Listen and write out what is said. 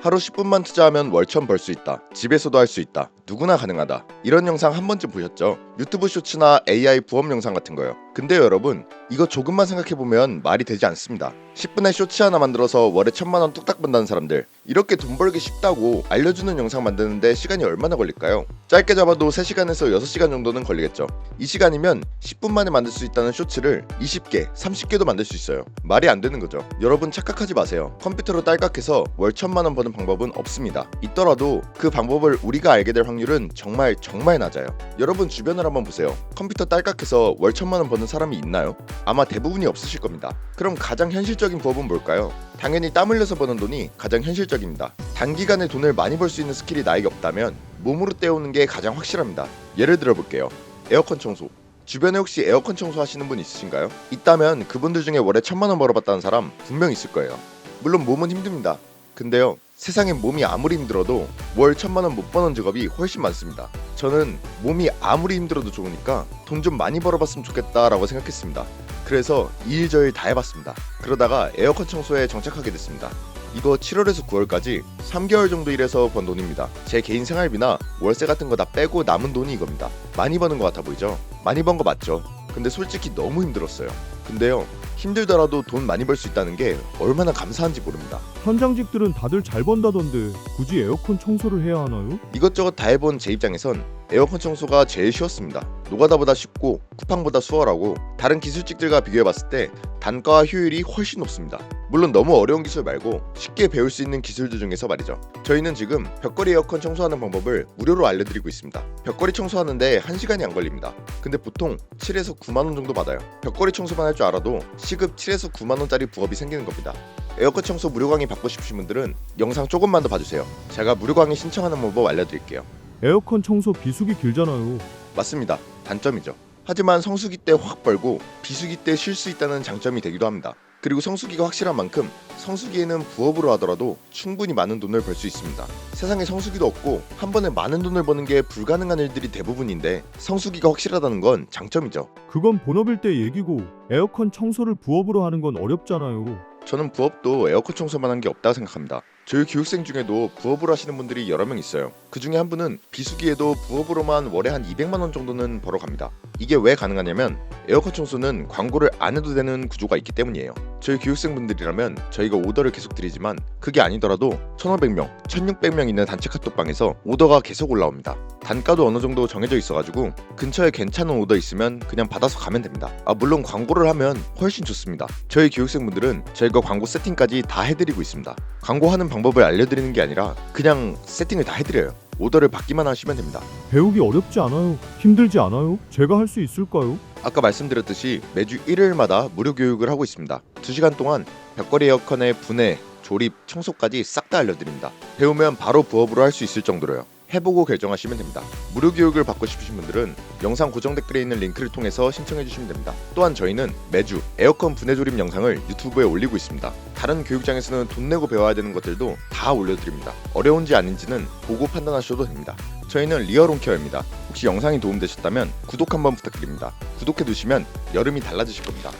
하루 10분만 투자하면 월천 벌 수 있다. 집에서도 할 수 있다. 누구나 가능하다. 이런 영상 한 번쯤 보셨죠? 유튜브 쇼츠나 AI 부업 영상 같은 거요. 근데 여러분, 이거 조금만 생각해보면 말이 되지 않습니다. 10분에 쇼츠 하나 만들어서 월에 천만 원 뚝딱 번다는 사람들. 이렇게 돈 벌기 쉽다고 알려주는 영상 만드는데 시간이 얼마나 걸릴까요? 짧게 잡아도 3시간에서 6시간 정도는 걸리겠죠. 이 시간이면 10분 만에 만들 수 있다는 쇼츠를 20개, 30개도 만들 수 있어요. 말이 안 되는 거죠. 여러분 착각하지 마세요. 컴퓨터로 딸깍해서 월 천만 원 버는 방법은 없습니다. 있더라도 그 방법을 우리가 알게 될 확률 은 정말 정말 낮아요. 여러분 주변을 한번 보세요. 컴퓨터 딸깍해서 월 천만 원 버는 사람이 있나요? 아마 대부분이 없으실 겁니다. 그럼 가장 현실적인 부업은 뭘까요? 당연히 땀 흘려서 버는 돈이 가장 현실적입니다. 단기간에 돈을 많이 벌 수 있는 스킬이 나에게 없다면 몸으로 때우는 게 가장 확실합니다. 예를 들어 볼게요. 에어컨 청소. 주변에 혹시 에어컨 청소 하시는 분 있으신가요? 있다면 그분들 중에 월에 천만 원 벌어봤다는 사람 분명 있을 거예요. 물론 몸은 힘듭니다. 근데요, 세상엔 몸이 아무리 힘들어도 월 천만 원 못 버는 직업이 훨씬 많습니다. 저는 몸이 아무리 힘들어도 좋으니까 돈 좀 많이 벌어봤으면 좋겠다라고 생각했습니다. 그래서 이일저일 다 해봤습니다. 그러다가 에어컨 청소에 정착하게 됐습니다. 이거 7월에서 9월까지 3개월 정도 일해서 번 돈입니다. 제 개인 생활비나 월세 같은 거 다 빼고 남은 돈이 이겁니다. 많이 버는 것 같아 보이죠? 많이 번 거 맞죠? 근데 솔직히 너무 힘들었어요. 근데요, 힘들더라도 돈 많이 벌 수 있다는 게 얼마나 감사한지 모릅니다. 현장직들은 다들 잘 번다던데 굳이 에어컨 청소를 해야 하나요? 이것저것 다 해본 제 입장에선 에어컨 청소가 제일 쉬웠습니다. 노가다보다 쉽고 쿠팡보다 수월하고 다른 기술직들과 비교해봤을 때 단가와 효율이 훨씬 높습니다. 물론 너무 어려운 기술 말고 쉽게 배울 수 있는 기술들 중에서 말이죠. 저희는 지금 벽걸이 에어컨 청소하는 방법을 무료로 알려드리고 있습니다. 벽걸이 청소하는데 1시간이 안 걸립니다. 근데 보통 7에서 9만원 정도 받아요. 벽걸이 청소만 할 줄 알아도 시급 7에서 9만원짜리 부업이 생기는 겁니다. 에어컨 청소 무료 강의 받고 싶으신 분들은 영상 조금만 더 봐주세요. 제가 무료 강의 신청하는 방법 알려드릴게요. 에어컨 청소 비수기 길잖아요. 맞습니다. 단점이죠. 하지만 성수기 때 확 벌고 비수기 때 쉴 수 있다는 장점이 되기도 합니다. 그리고 성수기가 확실한 만큼 성수기에는 부업으로 하더라도 충분히 많은 돈을 벌 수 있습니다. 세상에 성수기도 없고 한 번에 많은 돈을 버는 게 불가능한 일들이 대부분인데 성수기가 확실하다는 건 장점이죠. 그건 본업일 때 얘기고 에어컨 청소를 부업으로 하는 건 어렵잖아요. 저는 부업도 에어컨 청소만 한 게 없다고 생각합니다. 저희 교육생 중에도 부업으로 하시는 분들이 여러 명 있어요. 그 중에 한 분은 비수기에도 부업으로만 월에 한 200만 원 정도는 벌어갑니다. 이게 왜 가능하냐면 에어컨 청소는 광고를 안 해도 되는 구조가 있기 때문이에요. 저희 교육생분들이라면 저희가 오더를 계속 드리지만 그게 아니더라도 1,500명, 1,600명 있는 단체 카톡방에서 오더가 계속 올라옵니다. 단가도 어느 정도 정해져 있어가지고 근처에 괜찮은 오더 있으면 그냥 받아서 가면 됩니다. 아 물론 광고를 하면 훨씬 좋습니다. 저희 교육생분들은 저희가 광고 세팅까지 다 해드리고 있습니다. 광고하는 방법을 알려드리는 게 아니라 그냥 세팅을 다 해드려요. 오더를 받기만 하시면 됩니다. 배우기 어렵지 않아요. 힘들지 않아요. 제가 할 수 있을까요? 아까 말씀드렸듯이 매주 일요일마다 무료 교육을 하고 있습니다. 2시간 동안 벽걸이 에어컨의 분해, 조립, 청소까지 싹 다 알려드립니다. 배우면 바로 부업으로 할 수 있을 정도로요. 해보고 결정하시면 됩니다. 무료 교육을 받고 싶으신 분들은 영상 고정 댓글에 있는 링크를 통해서 신청해 주시면 됩니다. 또한 저희는 매주 에어컨 분해 조립 영상을 유튜브에 올리고 있습니다. 다른 교육장에서는 돈 내고 배워야 되는 것들도 다 올려드립니다. 어려운지 아닌지는 보고 판단하셔도 됩니다. 저희는 리얼 홈케어입니다. 혹시 영상이 도움되셨다면 구독 한번 부탁드립니다. 구독해 두시면 여름이 달라지실 겁니다.